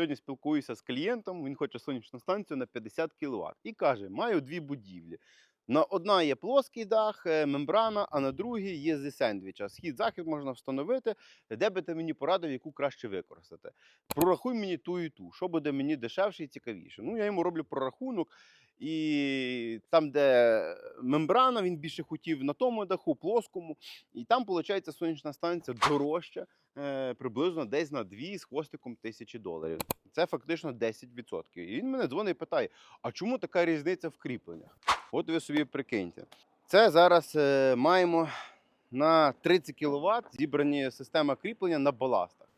Сьогодні спілкуюся з клієнтом, він хоче сонячну станцію на 50 кВт. І каже: маю дві будівлі. На одна є плоский дах, е, мембрана, а на другій є зі сендвіча. Схід-захід можна встановити, де би ти мені порадив, яку краще використати. Прорахуй мені ту і ту, що буде мені дешевше і цікавіше. Ну, я йому роблю прорахунок. І там, де мембрана, він більше хотів на тому даху, плоскому. І там, виходить, сонячна станція дорожча, е, приблизно десь на 2 з хвостиком тисячі доларів. Це фактично 10%. І він мене дзвонить і питає: а чому така різниця в кріпленнях? От ви собі прикиньте. Це зараз е, маємо на 30 кВт зібрані система кріплення на баластах.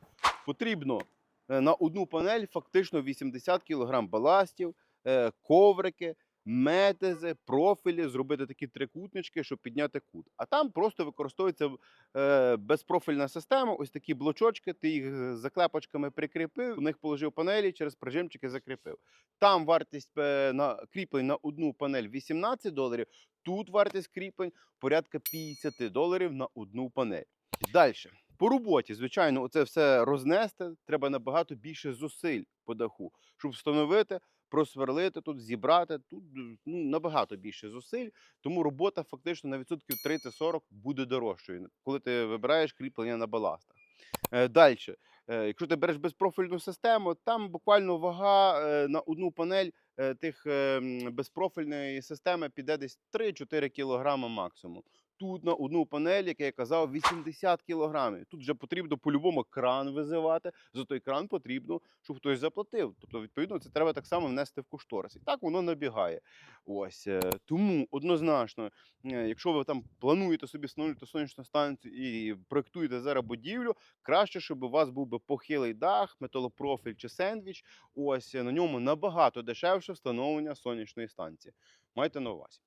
Потрібно е, на одну панель фактично 80 кг баластів, е, коврики, метези, профілі, зробити такі трикутнички, щоб підняти кут. А там просто використовується е, безпрофільна система, ось такі блочочки, ти їх з заклепочками прикріпив, в них положив панелі, через прижимчики закріпив. Там вартість е, на кріплень на одну панель 18 доларів, тут вартість кріплень порядка 50 доларів на одну панель. Далі. По роботі, звичайно, це все рознести. Треба набагато більше зусиль по даху, щоб встановити, просверлити тут, зібрати. Тут ну, набагато більше зусиль, тому робота фактично на відсотків 30-40 буде дорожчою, коли ти вибираєш кріплення на баластах. Е, Далі, якщо ти береш безпрофільну систему, там буквально вага е, на одну панель е, тих е, безпрофільної системи піде десь 3-4 кг максимум. Тут на одну панель, як я казав, 80 кг. Тут вже потрібно по-любому кран визивати. За той кран потрібно, щоб хтось заплатив. Тобто, відповідно, це треба так само внести в кошторис. І так воно набігає. Ось е, тому однозначно, е, якщо ви там плануєте собі встановити сонячну станцію і проєктуєте зараз будівлю, краще, щоб у вас був би похилий дах, металопрофіль чи сендвіч. Ось е, на ньому набагато дешевше встановлення сонячної станції. Майте на увазі.